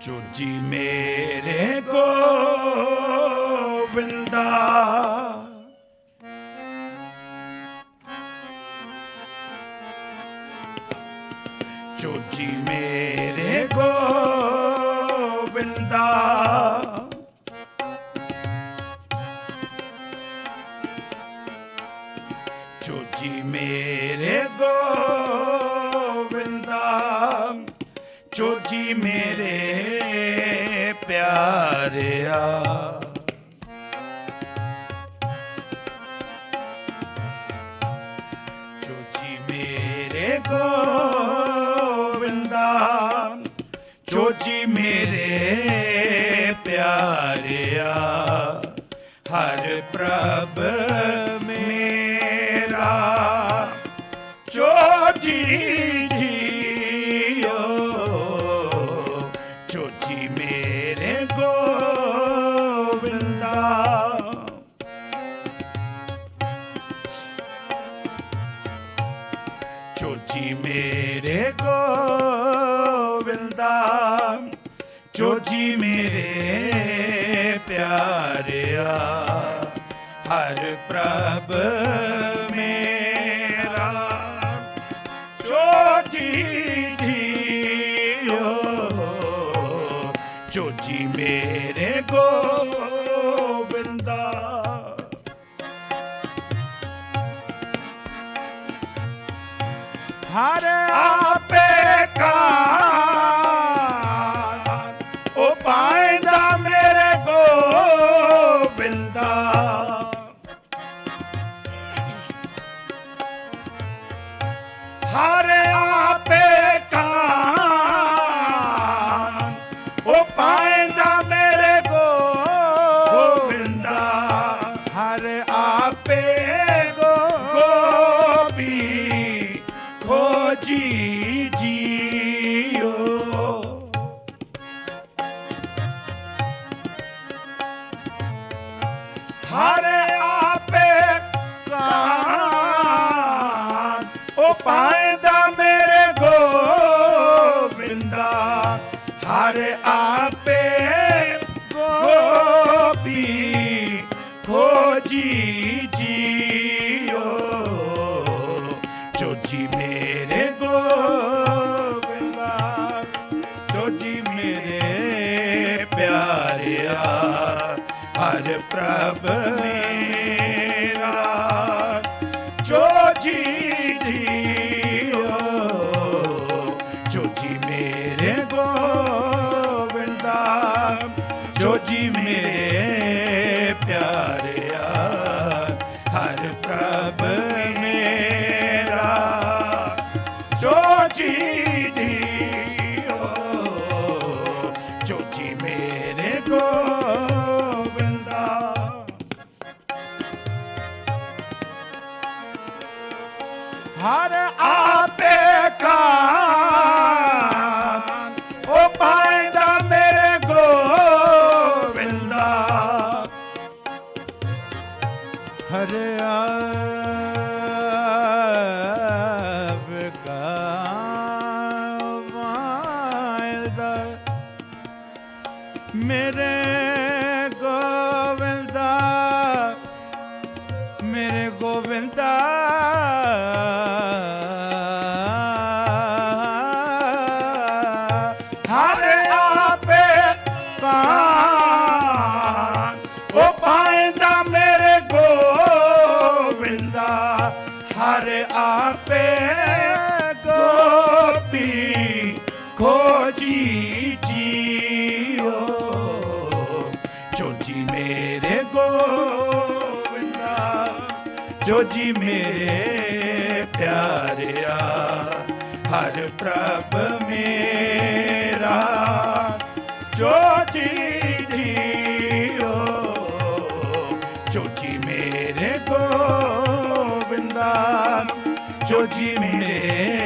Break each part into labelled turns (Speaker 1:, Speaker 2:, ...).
Speaker 1: ਚੋਜੀ ਮੇਰੇ ਗੋਵਿੰਦਾ ਮੇਰੇ ਪਿਆਰਿਆ। ਚੋਜੀ ਮੇਰੇ ਗੋਵਿੰਦਾ। ਚੋਜੀ ਮੇਰੇ ਗੋਵਿੰਦਾ ਚੋਜੀ ਮੇਰੇ ਪਿਆਰਿਆ। ਹਰ ਪ੍ਰਭ ਮੇਰੇ ਜੀ ਜੀਓ ਚੋਜੀ ਮੇਰੇ ਗੋਵਿੰਦਾ ਚੋਜੀ ਮੇਰੇ ਪਿਆਰਿਆ ਹਰ ਪ੍ਰਭ ਮੇਰਾ ਮੇਰੇ ਗੋਵਿੰਦਾ ਮੇਰੇ ਗੋਵਿੰਦਾ।
Speaker 2: ਹਰ
Speaker 1: ਆਪੇ ਉਹ ਪਾਇਦਾ ਮੇਰੇ ਗੋਵਿੰਦਾ।
Speaker 2: ਹਰ ਆਪੇ
Speaker 1: ਗੋਪੀ ਖੋਜੀ। ਜੋ ਜੀ ਮੇਰੇ ਪਿਆਰਿਆ, ਹਰ ਪ੍ਰਭ ਮੇਰਾ। ਜੋ ਚੋਜੀ ਜੀਓ ਚੋਜੀ ਮੇਰੇ ਗੋਬਿੰਦਾ ਜੋ ਜੀ ਮੇਰੇ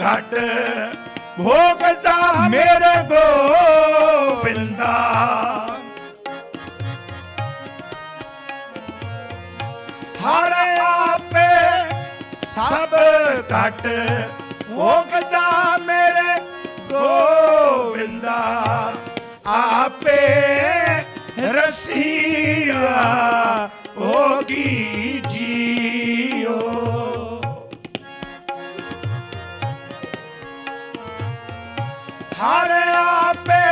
Speaker 1: ਘਟ। ਭੋਗਤਾ ਮੇਰੇ ਗੋਵਿੰਦਾ ਹਰ ਆਪੇ ਸਭ ਘਟ। ਭੋਗਦਾ ਮੇਰੇ ਗੋਵਿੰਦਾ ਆਪੇ ਰਸੀਆ ਹੋਗੀ ਹਰ ਆਪੇ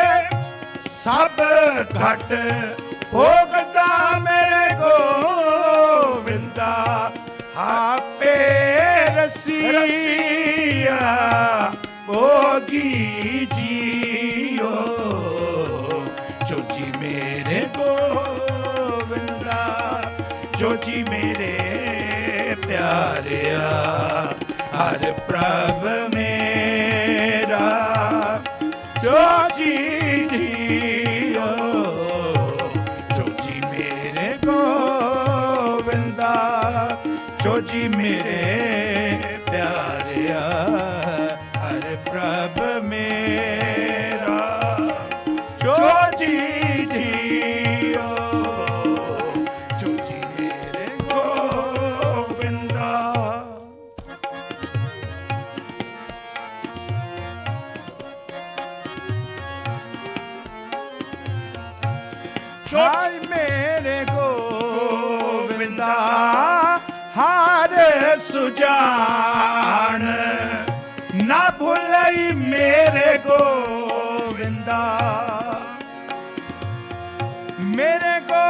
Speaker 1: ਸਭ ਘਟ ਭੋਗਤਾ ਮੇਰੇ ਗੋਵਿੰਦਾ। ਆਪੇ ਰਸੀਆ ਭੋਗੀ ਜੀਓ ਚੋਚੀ ਮੇਰੇ ਗੋਵਿੰਦਾ ਜੀ ਮੇਰੇ ਪਿਆਰਿਆ। ਹਰ ਪ੍ਰਭ ਜੋ ਜੀ ਮੇਰੇ ਪਿਆਰਿਆ। ਸੁਜਾਨ ਨਾ ਭੁਲਈ ਮੇਰੇ ਗੋਵਿੰਦਾ।
Speaker 2: ਮੇਰੇ
Speaker 1: ਕੋ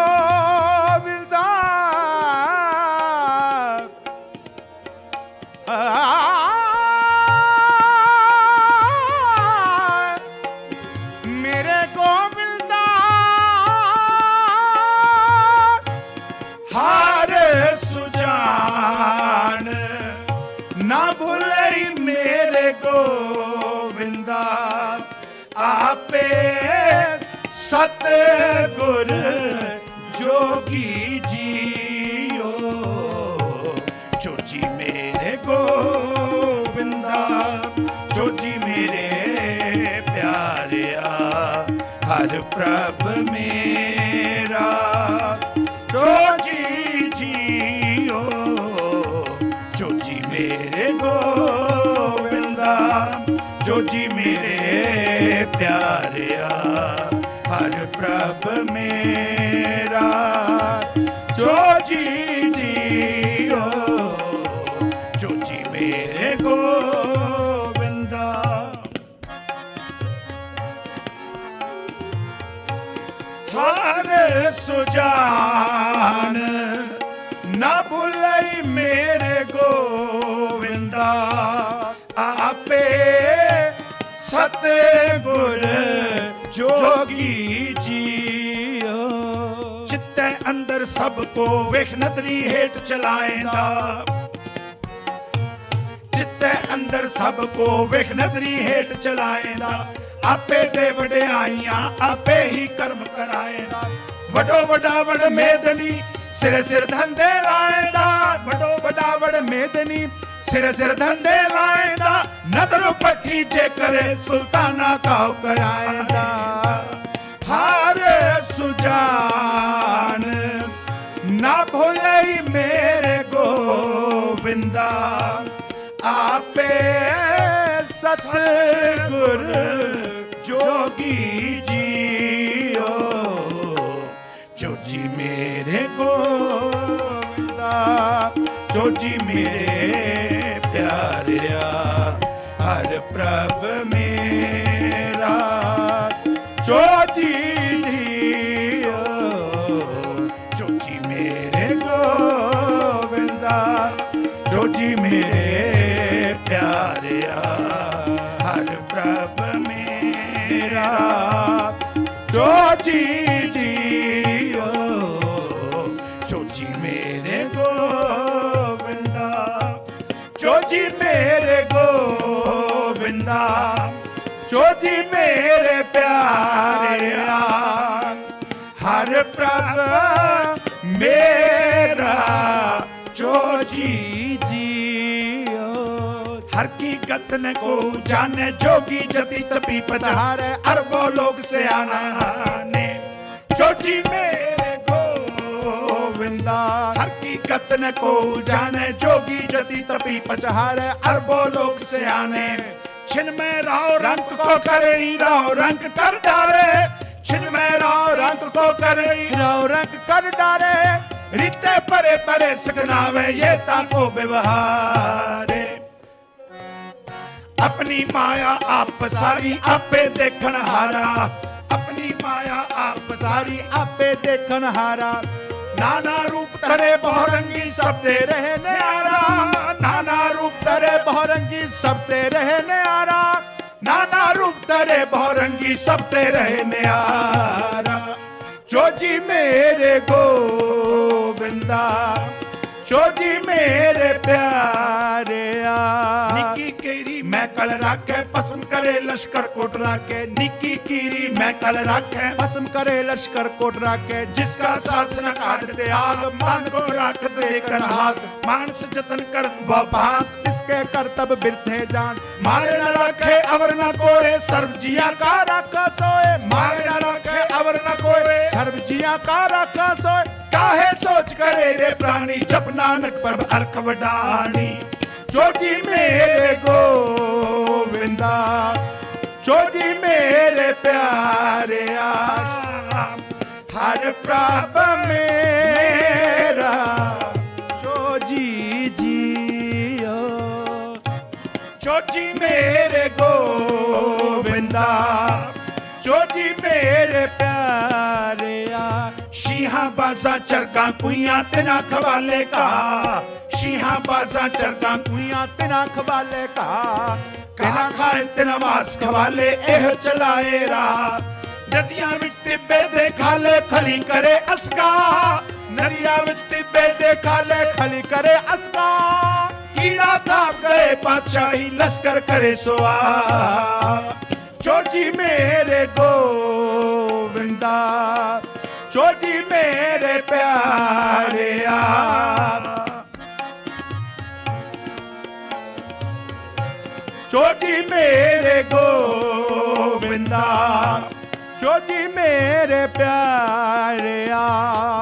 Speaker 1: ਨਾ ਭੁਲਈ ਮੇਰੇ ਗੋਵਿੰਦਾ ਆਪੇ ਸਤ ਗੁਰ ਜੋਗੀ ਜੀਓ ਜੋ ਜੀ ਮੇਰੇ ਪਿਆਰਿਆ, ਹਰ ਪ੍ਰਭ ਮੇਰਾ। ਜੋ ਜੀ ਜੀਓ ਚੋਜੀ ਮੇਰੇ ਗੋਵਿੰਦਾ ਹਰ ਸੁਜਾਨ ਨਾ ਭੁੱਲਈ ਮੇਰੇ ਗੋਵਿੰਦਾ ਆਪੇ ਸਤ ਗੁਰ ਜੋਗੀ ਜੀਓ। ਚਿੱਤੈ ਅੰਦਰ ਸਭ ਕੋ ਵੇਖ ਨਦਰੀ ਹੇਠ ਚਲਾਏਂਦਾ। ਚਿੱਤੈ ਅੰਦਰ ਸਭ ਕੋ ਵੇਖ ਨਦਰੀ ਹੇਠ ਚਲਾਏਂਦਾ। ਆਪੇ ਦੇ ਵਡਿਆਈਆਂ ਆਪੇ ਹੀ ਕਰਮ ਕਰਾਏਂਦਾ। ਵਡੋ ਵਡਾ ਵਡ ਮੇਦਨੀ ਸਿਰ ਸਿਰ ਧੰਦੇ ਲਾਏਂਦਾ। ਵਡੋ ਵਡਾ ਵਡ ਮੇਦਨੀ ਸਿਰ ਸਿਰ ਧੰਦੇ ਲਾਏਂਦਾ, ਨਦਰ ਪੱਠੀ ਜੇ ਕਰੇ ਸੁਲਤਾਨਾ ਕਾਉ ਕਰਾਏਂਦਾ। ਹਰ ਸੁਜਾਨ, ਨਾ ਭੁਲਈ ਮੇਰੇ ਗੋਵਿੰਦਾ ਆਪੇ ਸਤ ਗੁਰ ਜੋਗੀ ਜੀਓ ਚੋਜੀ ਮੇਰੇ ਗੋਵਿੰਦਾ ਚੋਜੀ ਮੇਰੇ ਪ੍ਰਭ ਮੇਰਾ। ਜੋ ਜੀ ਜੀ ਮੇਰੇ ਪਿਆਰਿਆ ਹਰ ਪ੍ਰਭ ਮੇਰਾ ਜੋ ਜੀ ਹਰ ਕੀ ਗਤਨ ਕੋ ਜਾਣੇ, ਜੋਗੀ ਜਤੀ ਚਪੀ ਪਚਾਰ, ਅਰਬੋ ਲੋਕ ਸਿਆਣਾ ਨੇ। ਜੋ ਮੇਰੇ ਗੋਵਿੰਦਾ। ਹਰ ਕੀ ਗਤਨ ਕੋ ਜਾਣੇ, ਜੋਗੀ ਜਤੀ ਤਪੀ ਪਚਾਰ, ਅਰਬੋ ਲੋਕ ਸਿਆਣੇ। छिन में राव रंग को करे ही राव रंग कर डारे छिन में राव रंग को करे ही
Speaker 2: रव रंग कर डारे
Speaker 1: रीते परे परे सकनावे ये ताको व्यवहारे अपनी माया आप सारी आपे देखण हारा अपनी माया आप सारी
Speaker 2: ਆਪੇ ਦੇਖਣ ਹਾਰਾ
Speaker 1: नाना रूप तरे बहुरंगी सब ते रहे न्यारा नाना रूप तरे
Speaker 2: बहुरंगी सब ते रहे न्यारा
Speaker 1: नाना रूप तरे बहुरंगी सब ते रहे न्यारा चोजी मेरे गोविंदा चोजी मेरे प्यारे आ कल राखे पसम करे लश्कर कोटरा के निकी कीरी मैं कल राखे
Speaker 2: पसम करे लश्कर कोटरा के
Speaker 1: जिसका शासन काट दे आग मान को राख दे कर हाथ। मानस जतन कर बात
Speaker 2: इसके करतब बिरथे जान।
Speaker 1: मारे न रखे, अवर न कोए सर्व जिया का
Speaker 2: राखा सोए।
Speaker 1: मारे न रखे, अवर न कोए
Speaker 2: सर्व जिया का राखा सोए।
Speaker 1: काहे सोच करे रे प्राणी जब नानक पर अर्क वडानी। ਛੋਟੀ ਮੇਰੇ ਗੋਵਿੰਦਾ ਛੋਟੀ ਮੇਰੇ ਪਿਆਰਿਆ। ਹਰ ਪ੍ਰਭ
Speaker 2: ਮੇਰਾ ਛੋਜੀ ਜੀਓ।
Speaker 1: ਛੋਟੀ ਮੇਰੇ ਗੋਵਿੰਦਾ ਛੋਟੀ ਮੇਰੇ
Speaker 2: ਪਿਆਰਿਆ।
Speaker 1: ਸ਼ੀਹਾਂ ਬਾਜ਼ਾਂ ਚਰਕਾਂ ਕੁਈਆਂ ਤੇ ਨਾ ਖਵਾਲੇ ਕਾ ਸ਼ੀਹਾਂ ਬਾਜ਼ਾਂ ਚਰਗਾ
Speaker 2: ਕੁਈਆਂ ਤਿਨਾ ਖਵਾਲੇ ਕਾ
Speaker 1: ਕਹਾ ਖਾਏ ਤਿਨਾ ਮਾਸ ਖਵਾਲੇ ਇਹ ਚਲਾਏ ਰਾ ਨਦੀਆਂ ਵਿੱਚ ਟਿੱਬੇ ਦੇ ਖਾਲੇ ਖਲੀ ਕਰੇ ਅਸਕਾ ਨਦੀਆਂ ਵਿੱਚ ਟਿੱਬੇ ਦੇ ਖਾਲੇ
Speaker 2: ਖਲੀ ਕਰੇ ਅਸਕਾ
Speaker 1: ਕੀੜਾ ਥਾਪ ਗਏ ਪਾਤਸ਼ਾਹੀ ਲਸ਼ਕਰ ਕਰੇ ਸੁਆ ਚੋਜੀ ਮੇਰੇ ਗੋਵਿੰਦਾ ਚੋਜੀ ਮੇਰੇ ਪਿਆਰਿਆ। ਛੋਟੀ ਮੇਰੇ
Speaker 2: ਗੋਬਿੰਦਾ ਛੋਟੀ ਮੇਰੇ ਪਿਆਰਿਆ।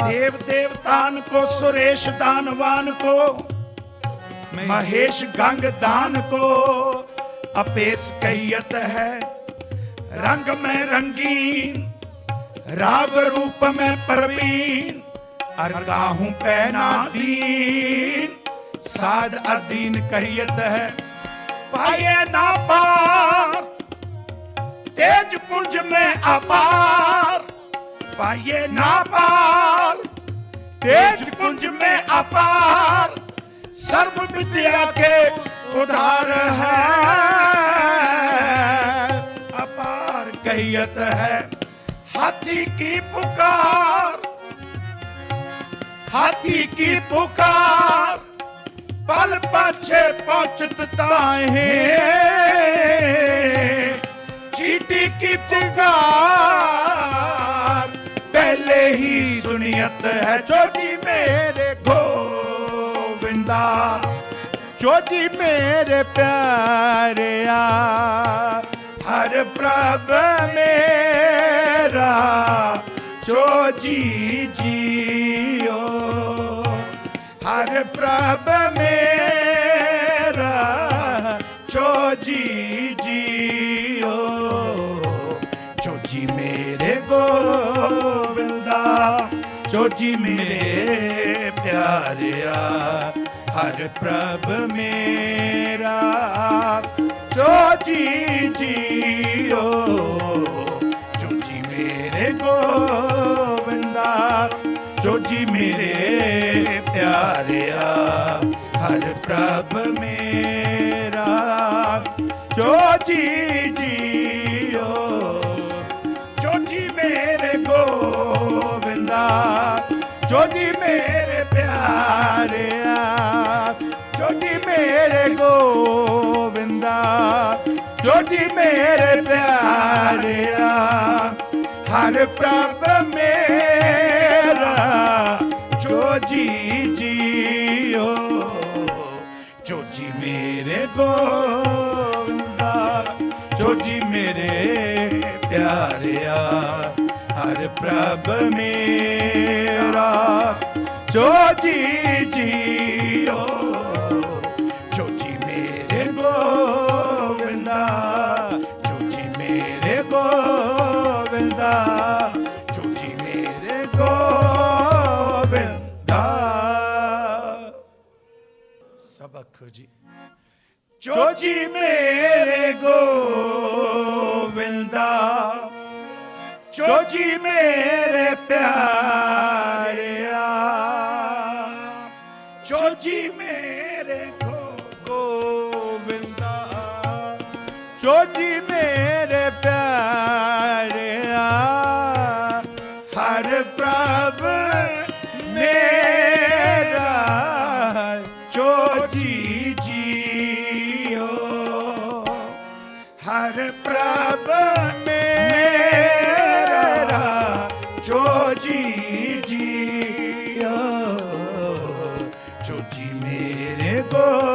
Speaker 1: ਦੇਵ ਦੇਵਤਾਨ ਕੋ ਸੁਰੇਸ਼ ਦਾਨਵਾਨ ਕੋ ਮਹੇਸ਼ ਗੰਗ ਦਾਨ ਕੋ ਅਪੇਸ ਕਈਤ ਹੈ। ਰੰਗ ਮੈਂ ਰੰਗੀਨ ਰਾਗ ਰੂਪ ਮੈਂ ਪਰਵੀਨ ਅਰਗਾਹੂੰ ਪੈ ਦੀਨ। ਸਾਧ ਅਦੀਨ ਕਹੀਤ ਹੈ। पाए ना पार। तेज पुंज में अपार। पाइए ना पार। तेज पुंज में अपार। सर्व विद्या के उधार है। अपार कैयत है। हाथी की पुकार। हाथी की पुकार। पल पाछे पाचत ताहे चीटी की पुकार, पहले ही सुनियत है चोटी मेरे गोविंदा। चोटी मेरे प्यार हर प्रभ मेरा, चोजी जियो। ਹਰ ਪ੍ਰਭ ਮੇਰਾ ਚੋ ਜੀ ਜੀਓ ਜੋ ਜੀ ਮੇਰੇ ਗੋਵਿੰਦਾ ਜੋ ਜੀ ਮੇਰੇ ਪਿਆਰਿਆ ਹਰ ਪ੍ਰਭ ਮੇਰਾ ਚੋ ਜੀ ਜੀਓ ਜੋ ਜੀ ਮੇਰੇ ਗੋਵਿੰਦਾ ਚੋ ਜੀ ਮੇਰੇ ਧਾਰਿਆ ਹਰ ਪ੍ਰਭ ਮੇਰਾ। ਜੋ ਜੀ ਜੀਓ, ਜੋ ਜੀ ਮੇਰੇ ਗੋਵਿੰਦਾ, ਜੋ ਜੀ ਮੇਰੇ ਪਿਆਰਿਆ, ਜੋ ਜੀ ਮੇਰੇ
Speaker 2: ਗੋਵਿੰਦਾ, ਜੋ ਜੀ ਮੇਰੇ ਪਿਆਰਿਆ,
Speaker 1: ਹਰ ਪ੍ਰਭ ਮੇਰਾ। ਜੋ ਜੀ ਜੀਓ ਜੋਜੀ ਮੇਰੇ ਗੋਵਿੰਦਾ ਜੋਜੀ ਮੇਰੇ ਪਿਆਰਿਆ ਹਰ ਪ੍ਰਭ ਮੇਰਾ ਜੋਜੀ ਜੀਓ। ਸਬਕ ਜੀ ਜੋ ਜੀ ਮੇਰੇ ਗੋਵਿੰਦਾ ਜੋ ਜੀ ਮੇਰੇ ਪਿਆਰਿਆ ਜੋ ਜੀ ਮੇਰੇ ਗੋ ਗੋਵਿੰਦਾ ਜੋ ਜੀ ਮੇਰੇ ਜੀ ਜੀਓ ਜੋ ਜੀ